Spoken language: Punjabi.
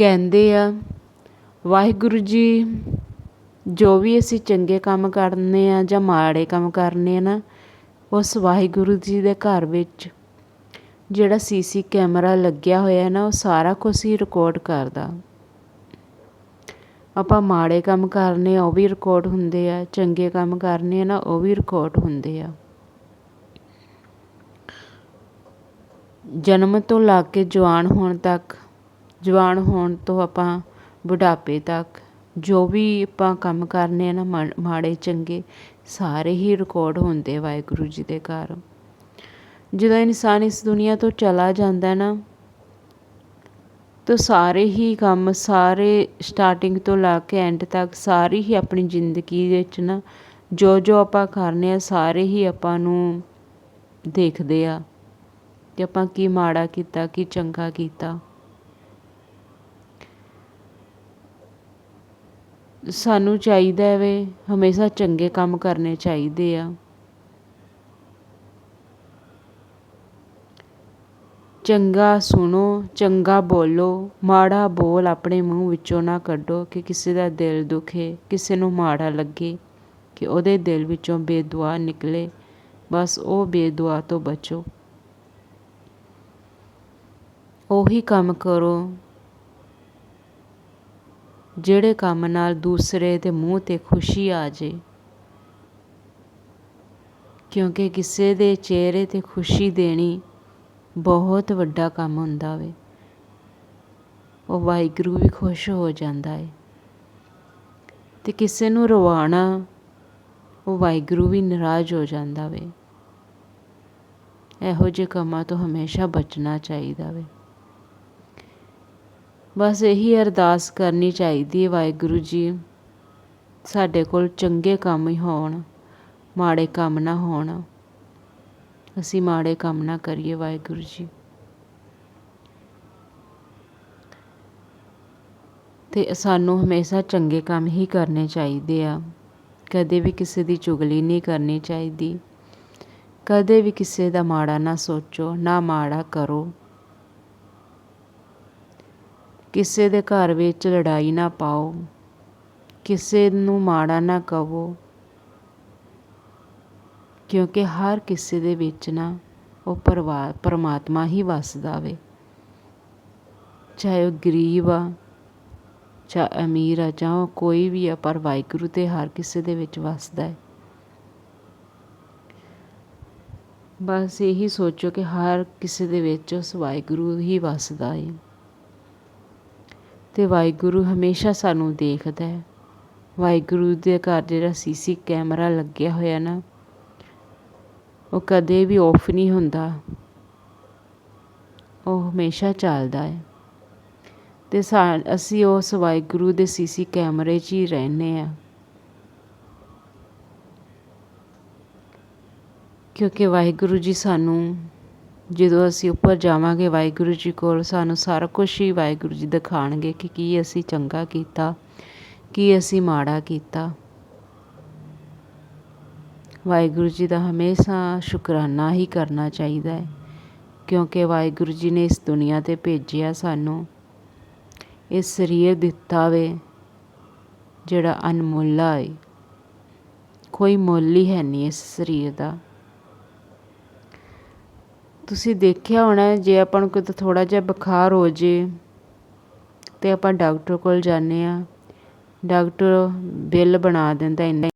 ਕਹਿੰਦੇ ਆ, ਵਾਹਿਗੁਰੂ ਜੀ, ਜੋ ਵੀ ਅਸੀਂ ਚੰਗੇ ਕੰਮ ਕਰਨੇ ਆ ਜਾਂ ਮਾੜੇ ਕੰਮ ਕਰਨੇ ਆ ਨਾ, ਉਸ ਵਾਹਿਗੁਰੂ ਜੀ ਦੇ ਘਰ ਵਿੱਚ ਜਿਹੜਾ ਸੀਸੀ ਕੈਮਰਾ ਲੱਗਿਆ ਹੋਇਆ ਨਾ, ਉਹ ਸਾਰਾ ਕੁਝ ਹੀ ਰਿਕਾਰਡ ਕਰਦਾ। ਆਪਾਂ ਮਾੜੇ ਕੰਮ ਕਰਨੇ ਆ, ਉਹ ਵੀ ਰਿਕਾਰਡ ਹੁੰਦੇ ਆ, ਚੰਗੇ ਕੰਮ ਕਰਨੇ ਆ ਨਾ, ਉਹ ਵੀ ਰਿਕਾਰਡ ਹੁੰਦੇ ਆ। ਜਨਮ ਤੋਂ ਲਾ ਕੇ ਜਵਾਨ ਹੋਣ ਤੱਕ ਜਵਾਨ ਹੋਣ ਤੋਂ ਆਪਾਂ ਬੁਢਾਪੇ ਤੱਕ ਜੋ ਵੀ ਆਪਾਂ ਕੰਮ ਕਰਨੇ ਆ ਨਾ ਮਾੜੇ ਚੰਗੇ, ਸਾਰੇ ਹੀ ਰਿਕਾਰਡ ਹੁੰਦੇ ਵਾਹਿਗੁਰੂ ਜੀ ਦੇ ਘਰ। ਜਦੋਂ ਇਨਸਾਨ ਇਸ ਦੁਨੀਆ ਤੋਂ ਚਲਾ ਜਾਂਦਾ ਨਾ, ਤਾਂ ਸਾਰੇ ਹੀ ਕੰਮ ਸਾਰੇ ਸਟਾਰਟਿੰਗ ਤੋਂ ਲਾ ਕੇ ਐਂਡ ਤੱਕ ਸਾਰੀ ਹੀ ਆਪਣੀ ਜ਼ਿੰਦਗੀ ਵਿੱਚ ਨਾ ਜੋ ਜੋ ਆਪਾਂ ਕਰਨੇ ਆ, ਸਾਰੇ ਹੀ ਆਪਾਂ ਨੂੰ ਦੇਖਦੇ ਆ ਕਿ ਆਪਾਂ ਕੀ ਮਾੜਾ ਕੀਤਾ, ਕੀ ਚੰਗਾ ਕੀਤਾ। ਸਾਨੂੰ ਚਾਹੀਦਾ ਵੇ, ਹਮੇਸ਼ਾ ਚੰਗੇ ਕੰਮ ਕਰਨੇ ਚਾਹੀਦੇ ਆ। ਚੰਗਾ ਸੁਣੋ, ਚੰਗਾ ਬੋਲੋ, ਮਾੜਾ ਬੋਲ ਆਪਣੇ ਮੂੰਹ ਵਿੱਚੋਂ ਨਾ ਕੱਢੋ ਕਿ ਕਿਸੇ ਦਾ ਦਿਲ ਦੁਖੇ, ਕਿਸੇ ਨੂੰ ਮਾੜਾ ਲੱਗੇ, ਕਿ ਉਹਦੇ ਦਿਲ ਵਿੱਚੋਂ ਬੇਦੁਆ ਨਿਕਲੇ, ਬਸ ਉਹ ਬੇਦੁਆ ਤੋਂ ਬਚੋ। ਉਹੀ ਕੰਮ ਕਰੋ ਜਿਹੜੇ ਕੰਮ ਨਾਲ ਦੂਸਰੇ ਦੇ ਮੂੰਹ ਤੇ ਖੁਸ਼ੀ ਆ ਜੇ। ਕਿਉਂਕਿ ਕਿਸੇ ਦੇ ਚਿਹਰੇ ਤੇ ਖੁਸ਼ੀ ਦੇਣੀ ਬਹੁਤ ਵੱਡਾ ਕੰਮ ਹੁੰਦਾ ਵੇ। ਉਹ ਵਾਹਿਗੁਰੂ ਵੀ ਖੁਸ਼ ਹੋ ਜਾਂਦਾ ਹੈ ਤੇ ਕਿਸੇ ਨੂੰ ਰਵਾਣਾ, ਉਹ ਵਾਹਿਗੁਰੂ ਵੀ ਨਾਰਾਜ਼ ਹੋ ਜਾਂਦਾ ਵੇ। ਇਹੋ ਜਿਹੇ ਕੰਮਾਂ ਤੋਂ ਹਮੇਸ਼ਾ ਬਚਣਾ ਚਾਹੀਦਾ ਵੇ। ਬਸ ਇਹੀ ਅਰਦਾਸ ਕਰਨੀ ਚਾਹੀਦੀ ਹੈ ਵਾਹਿਗੁਰੂ ਜੀ। ਸਾਡੇ ਕੋਲ ਚੰਗੇ ਕੰਮ ਹੀ ਹੋਣ, ਮਾੜੇ ਕੰਮ ਨਾ ਹੋਣ। ਅਸੀਂ ਮਾੜੇ ਕੰਮ ਨਾ ਕਰੀਏ ਵਾਹਿਗੁਰੂ ਜੀ। ਤੇ ਸਾਨੂੰ ਹਮੇਸ਼ਾ ਚੰਗੇ ਕੰਮ ਹੀ ਕਰਨੇ ਚਾਹੀਦੇ ਆ। ਕਦੇ ਵੀ ਕਿਸੇ ਦੀ ਚੁਗਲੀ ਨਹੀਂ ਕਰਨੀ ਚਾਹੀਦੀ। ਕਦੇ ਵੀ ਕਿਸੇ ਦਾ ਮਾੜਾ ਨਾ ਸੋਚੋ, ਨਾ ਮਾੜਾ ਕਰੋ। ਕਿਸੇ ਦੇ ਘਰ ਵਿੱਚ ਲੜਾਈ ਨਾ ਪਾਓ, ਕਿਸੇ ਨੂੰ ਮਾੜਾ ਨਾ ਕਹੋ, ਕਿਉਂਕਿ ਹਰ ਕਿਸੇ ਦੇ ਵਿੱਚ ਨਾ ਉਹ ਪਰਵਾ, ਪਰਮਾਤਮਾ ਹੀ ਵਸਦਾ ਵੇ। ਚਾਹੇ ਉਹ ਗਰੀਬ ਆ, ਚਾਹੇ ਅਮੀਰ ਆ, ਜਾਂ ਕੋਈ ਵੀ ਆ, ਪਰ ਵਾਹਿਗੁਰੂ ਤੇ ਹਰ ਕਿਸੇ ਦੇ ਵਿੱਚ ਵਸਦਾ ਹੈ ਬਸ ਇਹੀ ਸੋਚੋ ਕਿ ਹਰ ਕਿਸੇ ਦੇ ਵਿੱਚ ਉਸ ਵਾਹਿਗੁਰੂ ਹੀ ਵਸਦਾ ਹੈ ਅਤੇ ਵਾਹਿਗੁਰੂ ਹਮੇਸ਼ਾ ਸਾਨੂੰ ਦੇਖਦਾ ਹੈ। ਵਾਹਿਗੁਰੂ ਦੇ ਘਰ ਜਿਹੜਾ ਸੀਸੀ ਕੈਮਰਾ ਲੱਗਿਆ ਹੋਇਆ ਨਾ, ਉਹ ਕਦੇ ਵੀ ਆਫ ਨਹੀਂ ਹੁੰਦਾ। ਉਹ ਹਮੇਸ਼ਾ ਚੱਲਦਾ ਹੈ। ਤੇ ਅਸੀਂ ਉਸ ਵਾਹਿਗੁਰੂ ਦੇ ਸੀਸੀ ਕੈਮਰੇ 'ਚ ਹੀ ਰਹਿੰਦੇ ਆ ਕਿਉਂਕਿ ਵਾਹਿਗੁਰੂ ਜੀ ਸਾਨੂੰ ਜਦੋਂ ਅਸੀਂ ਉੱਪਰ ਜਾਵਾਂਗੇ, ਵਾਹਿਗੁਰੂ ਜੀ ਕੋਲ ਸਾਨੂੰ ਸਾਰਾ ਕੁਛ ਹੀ ਵਾਹਿਗੁਰੂ ਜੀ ਦਿਖਾਣਗੇ ਕਿ ਕੀ ਅਸੀਂ ਚੰਗਾ ਕੀਤਾ, ਕੀ ਅਸੀਂ ਮਾੜਾ ਕੀਤਾ। ਵਾਹਿਗੁਰੂ ਜੀ ਦਾ ਹਮੇਸ਼ਾ ਸ਼ੁਕਰਾਨਾ ਹੀ ਕਰਨਾ ਚਾਹੀਦਾ ਹੈ, ਕਿਉਂਕਿ ਵਾਹਿਗੁਰੂ ਜੀ ਨੇ ਇਸ ਦੁਨੀਆ ਤੇ ਭੇਜਿਆ ਸਾਨੂੰ। ਇਹ ਸਰੀਰ ਦਿੱਤਾ ਵੇ, ਜਿਹੜਾ ਅਨਮੁੱਲਾ ਹੈ ਕੋਈ ਮੁੱਲ ਹੀ ਹੈ ਨਹੀਂ ਇਸ ਸਰੀਰ ਦਾ। ਤੁਸੀਂ ਦੇਖਿਆ ਹੋਣਾ ਜੇ ਆਪਾਂ ਨੂੰ ਕਿਤੇ ਥੋੜਾ ਜਿਹਾ ਬੁਖਾਰ ਹੋ ਜੇ, ਤੇ ਆਪਾਂ ਡਾਕਟਰ ਕੋਲ ਜਾਂਦੇ ਆ ਡਾਕਟਰ ਬਿੱਲ ਬਣਾ ਦਿੰਦਾ ਇੰਨਾ